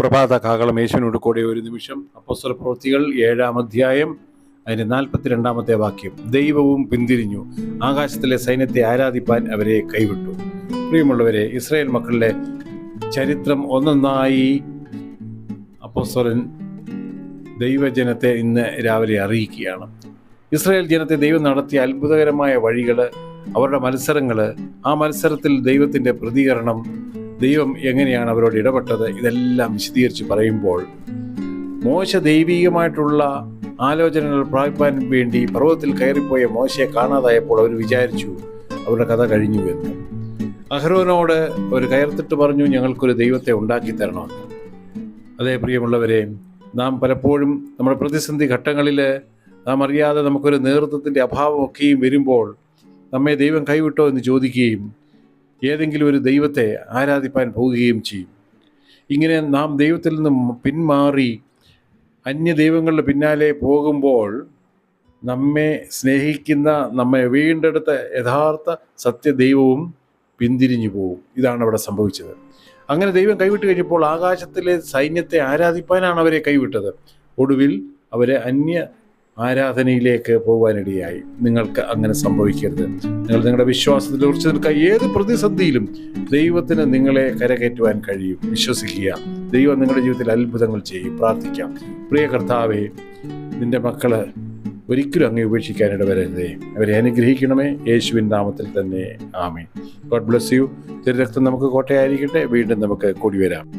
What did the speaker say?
പ്രഭാത കാകളം യേശുവിനോട് കൂടെ ഒരു നിമിഷം അപ്പസ്വല പ്രവൃത്തികൾ ഏഴാം അധ്യായം അതിന്റെ നാൽപ്പത്തിരണ്ടാമത്തെ വാക്യം. ദൈവവും പിന്തിരിഞ്ഞു. ആകാശത്തിലെ സൈന്യത്തെ ആരാധിപ്പാൻ അവരെ കൈവിട്ടു. പ്രിയമുള്ളവരെ ഇസ്രായേൽ മക്കളുടെ ചരിത്രം ഒന്നൊന്നായി അപ്പോസ്തലൻ ദൈവജനത്തെ ഇന്ന് രാവിലെ അറിയിക്കുകയാണ്. ഇസ്രായേൽ ജനത്തെ ദൈവം നടത്തിയ അത്ഭുതകരമായ വഴികൾ അവരുടെ മത്സരങ്ങൾ ആ മത്സരത്തിൽ ദൈവത്തിന്റെ പ്രതികരണം ദൈവം എങ്ങനെയാണ് അവരോട് ഇടപെട്ടത് ഇതെല്ലാം വിശദീകരിച്ച് പറയുമ്പോൾ മോശ ദൈവീകമായിട്ടുള്ള ആലോചനകൾ പ്രാപിപ്പാൻ വേണ്ടി പർവതത്തിൽ കയറിപ്പോയ മോശയെ കാണാതായപ്പോൾ അവർ വിചാരിച്ചു അവരുടെ കഥ കഴിഞ്ഞു എന്ന്. അഹ്റോനോട് ഒരു കയർത്തിട്ട് പറഞ്ഞു ഞങ്ങൾക്കൊരു ദൈവത്തെ ഉണ്ടാക്കി തരണമെന്ന്. അതേ പ്രിയമുള്ളവരെ നാം പലപ്പോഴും നമ്മുടെ പ്രതിസന്ധി ഘട്ടങ്ങളിൽ നാം അറിയാതെ നമുക്കൊരു നേതൃത്വത്തിന്റെ അഭാവമൊക്കെയും വരുമ്പോൾ നമ്മെ ദൈവം കൈവിട്ടോ എന്ന് ചോദിക്കുകയും ഏതെങ്കിലും ഒരു ദൈവത്തെ ആരാധിപ്പാൻ പോവുകയും ചെയ്യും. ഇങ്ങനെ നാം ദൈവത്തിൽ നിന്നും പിന്മാറി അന്യ ദൈവങ്ങളുടെ പിന്നാലെ പോകുമ്പോൾ നമ്മെ സ്നേഹിക്കുന്ന നമ്മെ വീണ്ടെടുത്ത യഥാർത്ഥ സത്യദൈവവും പിന്തിരിഞ്ഞു പോകും ഇതാണ് അവിടെ സംഭവിച്ചത്. അങ്ങനെ ദൈവം കൈവിട്ട് കഴിഞ്ഞപ്പോൾ ആകാശത്തിലെ സൈന്യത്തെ ആരാധിപ്പാനാണ് അവരെ കൈവിട്ടത്? ഒടുവിൽ അവരെ അന്യ ആരാധനയിലേക്ക് പോകാനിടയായി നിങ്ങൾക്ക് അങ്ങനെ സംഭവിക്കരുത്. നിങ്ങൾ നിങ്ങളുടെ വിശ്വാസത്തിൽ ഉറച്ചു നിൽക്കുക. ഏത് പ്രതിസന്ധിയിലും ദൈവത്തിന് നിങ്ങളെ കരകയറ്റുവാൻ കഴിയും. വിശ്വസിക്കുക. ദൈവം നിങ്ങളുടെ ജീവിതത്തിൽ അത്ഭുതങ്ങൾ ചെയ്യും. പ്രാർത്ഥിക്കാം. പ്രിയ കർത്താവെ നിന്റെ മക്കൾ ഒരിക്കലും അങ്ങേ ഉപേക്ഷിക്കാനിട വരരുതേ അവരെ അനുഗ്രഹിക്കണമേ. യേശുവിൻ നാമത്തിൽ തന്നെ. ആമേ ഗോഡ് ബ്ലസ് യു. തിരുരക്തം നമുക്ക് കോട്ടയായിരിക്കട്ടെ. വീണ്ടും നമുക്ക് കൂടി വരാം.